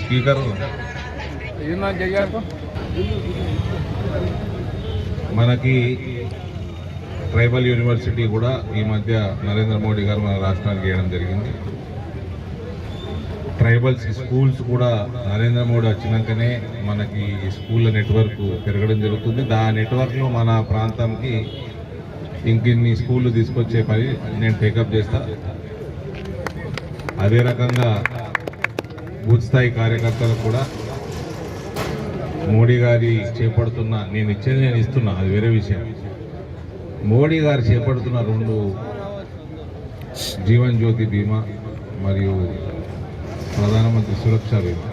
Speaker మనకి tribal university కూడా ఈ మధ్య నరేంద్ర మోడీ గారు మన రాష్ట్రానికి వేయడం జరిగింది. ట్రైబల్స్ స్కూల్స్ కూడా నరేంద్ర మోడీ వచ్చినాకనే మనకి ఈ స్కూళ్ళ నెట్వర్క్ పెరగడం జరుగుతుంది. దా నెట్వర్క్లో మన ప్రాంతంకి ఇంకిన్ని స్కూళ్ళు తీసుకొచ్చే పని నేను టేకప్ చేస్తాను అదే రకంగా బూత్ స్థాయి కార్యకర్తలకు కూడా మోడీ గారి చేపడుతున్న నేను ఇచ్చేది నేను ఇస్తున్నా అది వేరే విషయం. మోడీ గారు చేపడుతున్న రెండు జీవన్ జ్యోతి బీమా మరియు ప్రధానమంత్రి సురక్ష బీమా.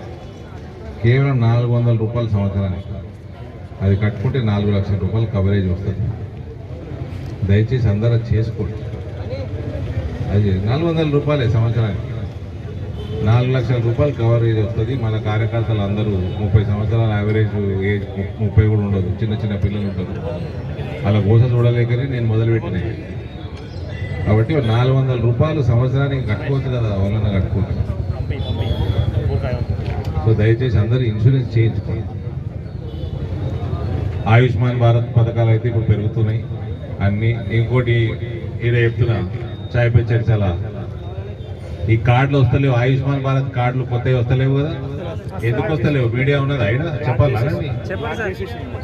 కేవలం నాలుగు వందల రూపాయల సంవత్సరానికి. అది కట్టుకుంటే నాలుగు లక్షల రూపాయలు కవరేజ్ వస్తుంది. దయచేసి అందరూ చేసుకోండి. అది నాలుగు వందల రూపాయలే సంవత్సరానికి. నాలుగు లక్షల రూపాయలు కవరేజ్ వస్తుంది. మన కార్యకర్తలు అందరూ ముప్పై సంవత్సరాల యావరేజ్ ఏజ్ ముప్పై కూడా ఉండదు. చిన్న చిన్న పిల్లలు ఉంటారు. అలా కోసం చూడలేకనే నేను మొదలుపెట్టిన. కాబట్టి నాలుగు వందల రూపాయలు సంవత్సరానికి కట్టుకోవచ్చు కదా ఎవరన్నా కట్టుకోవచ్చు. సో దయచేసి అందరూ ఇన్సూరెన్స్ చేయించుకోండి. ఆయుష్మాన్ భారత్ పథకాలు అయితే ఇప్పుడు పెరుగుతున్నాయి. అన్నీ ఇంకోటి ఏదో చెప్తున్నా చాయ్ పే చర్చల ఈ కార్డులు వస్తలేవు. ఆయుష్మాన్ భారత్ కార్డులు కొత్తవి వస్తలేవు కదా. ఎందుకు వస్తలేవు? మీడియా ఉన్నది? అయినా చెప్పాలా?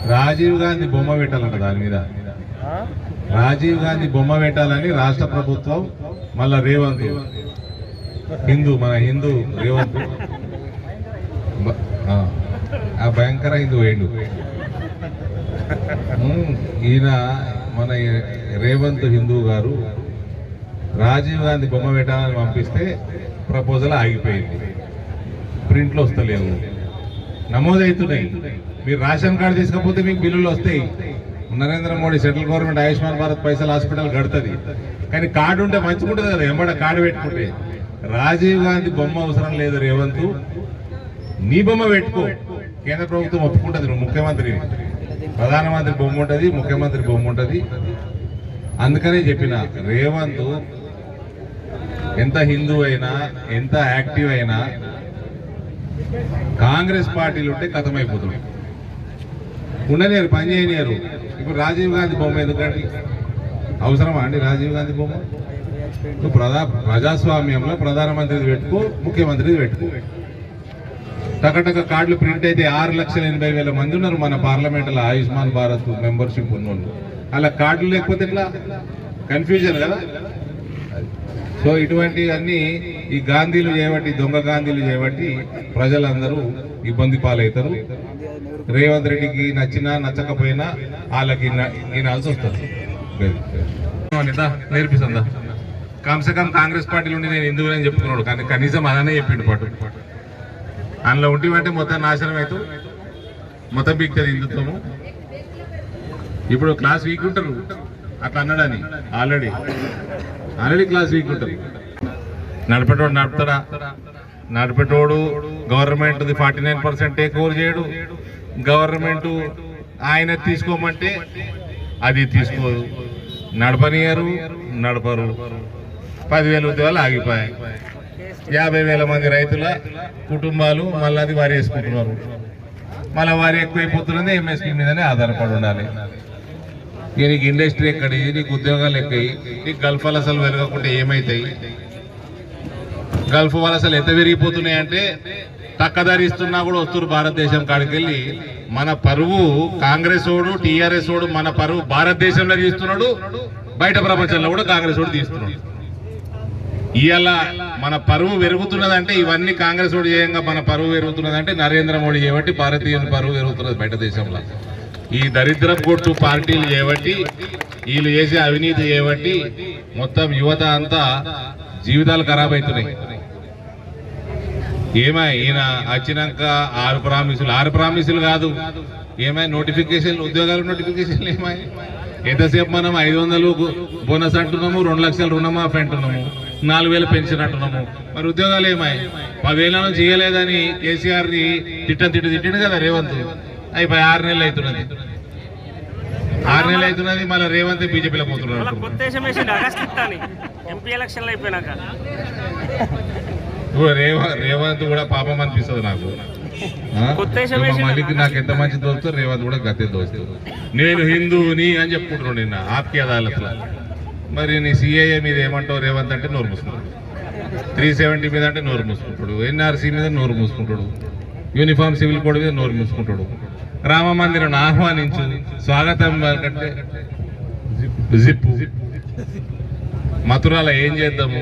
రాజీవ్ గాంధీ బొమ్మ పెట్టాలంట దాని మీద. రాజీవ్ గాంధీ బొమ్మ పెట్టాలని రాష్ట్ర ప్రభుత్వం మళ్ళా రేవంత్ హిందూ మన హిందూ రేవంత్. ఆ, భయంకర హిందూ ఉమ్, ఈయన మన రేవంత్ హిందూ గారు రాజీవ్ గాంధీ బొమ్మ పెట్టాలని పంపిస్తే ప్రపోజల్ ఆగిపోయింది. ప్రింట్లు వస్తలేవు. నమోదవుతున్నాయి మీరు రేషన్ కార్డు తీసుకపోతే మీకు బిల్లులు వస్తాయి. నరేంద్ర మోడీ సెంట్రల్ గవర్నమెంట్ ఆయుష్మాన్ భారత్ పైసలు హాస్పిటల్ కడుతుంది. కానీ కార్డు ఉంటే మంచిగా ఉంటుంది కదా ఎంబడ కార్డు పెట్టుకుంటే. రాజీవ్ గాంధీ బొమ్మ అవసరం లేదు రేవంత్. నీ బొమ్మ పెట్టుకో. కేంద్ర ప్రభుత్వం ఒప్పుకుంటుంది నువ్వు ముఖ్యమంత్రి ప్రధానమంత్రి బొమ్మ ఉంటుంది ముఖ్యమంత్రి బొమ్మ ఉంటుంది. అందుకనే చెప్పిన రేవంత్ ఎంత హిందూ అయినా ఎంత యాక్టివ్ అయినా కాంగ్రెస్ పార్టీలు ఉంటే కథమైపోతున్నాయి ఉండలేరు పని చేయలేరు. ఇప్పుడు రాజీవ్ గాంధీ బొమ్మ ఎందుకండి? అవసరమా అండి రాజీవ్ గాంధీ బొమ్మ? నువ్వు ప్రజా ప్రజాస్వామ్యంలో ప్రధానమంత్రిది పెట్టుకో ముఖ్యమంత్రిది పెట్టుకో. టకటక కార్డులు ప్రింట్ అయితే ఆరు లక్షల ఎనభై వేల మంది ఉన్నారు మన పార్లమెంట్లో ఆయుష్మాన్ భారత్ మెంబర్షిప్ ఉన్నోళ్ళు. అలా కార్డులు లేకపోతే ఎట్లా? కన్ఫ్యూజన్ కదా? సో ఇటువంటి అన్ని ఈ గాంధీలు చేయబట్టి దొంగ గాంధీలు చేయబట్టి ప్రజలందరూ ఇబ్బంది పాలవుతారు. రేవంత్ రెడ్డికి నచ్చినా నచ్చకపోయినా వాళ్ళకి వినాల్సి వస్తుంది. నేర్పిస్తుందా? కమ్సే కమ్ కాంగ్రెస్ పార్టీలో ఉండి నేను ఎందుకు చెప్పుకున్నాడు. కానీ కనీసం అలానే చెప్పిండు పాటు. అందులో ఉంటివంటే మొత్తం నాశనం అవుతూ మొత్తం బిక్తుంది హిందుత్వము. ఇప్పుడు క్లాస్ వీక్ ఉంటారు. అట్లా అన్నాడని? ఆల్రెడీ. ఆల్రెడీ క్లాస్ వీక్ ఉంటుంది. నడిపేటోడు నడుపుతాడా? నడిపేటోడు government forty nine percent take over చేయడు. గవర్నమెంట్ ఆయన తీసుకోమంటే అది తీసుకోదు. నడపనియరు నడపరు. పదివేల ఉద్యోగాలు ఆగిపోయాయి. యాభై వేల మంది రైతుల కుటుంబాలు మళ్ళీ అది వారి వేసుకుంటున్నారు మళ్ళీ వారి ఎక్కువైపోతున్నది ఎంఎస్పీ మీదనే ఆధారపడి ఉండాలి. ఇక నీకు ఇండస్ట్రీ ఎక్కడి నీకు ఉద్యోగాలు ఎక్కయి నీకు గల్ఫ్ వలసలు పెరగకుంటే ఏమవుతాయి గల్ఫ్ వలసలు ఎంత పెరిగిపోతున్నాయి అంటే తక్కదరిస్తున్నా కూడా వస్తున్నారు భారతదేశం కాడికి వెళ్ళి. మన పరువు కాంగ్రెస్ ఓడు టీఆర్ఎస్ ఓడు మన పరువు భారతదేశంలో తీస్తున్నాడు బయట ప్రపంచంలో కూడా కాంగ్రెస్ ఓడు తీస్తున్నాడు. ఇవాళ మన పరువు పెరుగుతున్నదంటే ఇవన్నీ కాంగ్రెస్ ఓడి చేయంగా మన పరువు పెరుగుతున్నదంటే నరేంద్ర మోడీ చేయబట్టి భారతీయుల పరువు పెరుగుతున్నది బయట దేశంలో. ఈ దరిద్రం గుట్టు పార్టీలు చేయబట్టి వీళ్ళు చేసే అవినీతి చేయబట్టి మొత్తం యువత అంతా జీవితాలు ఖరాబ్ అవుతున్నాయి. ఏమై ఈయన వచ్చినాక ఆరు ప్రామిసులు ఆరు ప్రామిసులు కాదు. ఏమై నోటిఫికేషన్లు ఉద్యోగాలు నోటిఫికేషన్లు ఏమై? ఎంతసేపు మనం ఐదు వందలు బోనస్ అంటున్నాము రెండు లక్షల రుణమాఫీ అంటున్నాము నాలుగు వేలు పెన్షన్ అంటున్నాము. మరి ఉద్యోగాలు ఏమాయి పదేళ్ళ నుంచి చేయలేదని కేసీఆర్ని తిట్టం తిట్ట తిట్ట తిట్టిండు కదా రేవంత్. అయిపోయి ఆరు నెలలు అవుతున్నది. ఆరు నెలలు అవుతున్నది మళ్ళీ రేవంత్ బీజేపీలో మళ్ళీ రేవ రేవంత్ కూడా పాపం అనిపిస్తుంది నాకు. ఆ? ఇప్పుడు మా మల్లికి నాకు ఎంత మంచి దోస్తు రేవంత్ కూడా గతే దోస్తు. నేను హిందువుని అని చెప్పుకుంటున్నాడు నిన్న ఆప్కి అదాలత్లో. మరి నీ సిఐఏ మీద ఏమంటావు రేవంత్ అంటే నోరు మూసుకుంటాడు. త్రీ సెవెంటీ మీద అంటే నోరు మూసుకుంటాడు. ఎన్ఆర్సీ మీద నోరు మూసుకుంటాడు. యూనిఫామ్ సివిల్ కోడ్ మీద నోరు మూసుకుంటాడు. రామ మందిరం ఆహ్వానించు. స్వాగతం జిప్పు మథురాల ఏం చేద్దాము?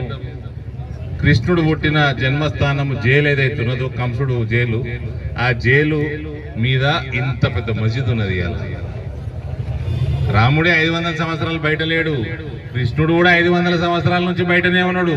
కృష్ణుడు పుట్టిన జన్మస్థానము జైలు ఏదైతే ఉన్నదో కంసుడు జైలు. ఆ జైలు మీద ఇంత పెద్ద మస్జిద్ ఉన్నది రాముడే ఐదు వందల సంవత్సరాలు బయట లేడు. కృష్ణుడు కూడా ఐదు వందల సంవత్సరాల నుంచి బయటనే ఉన్నాడు.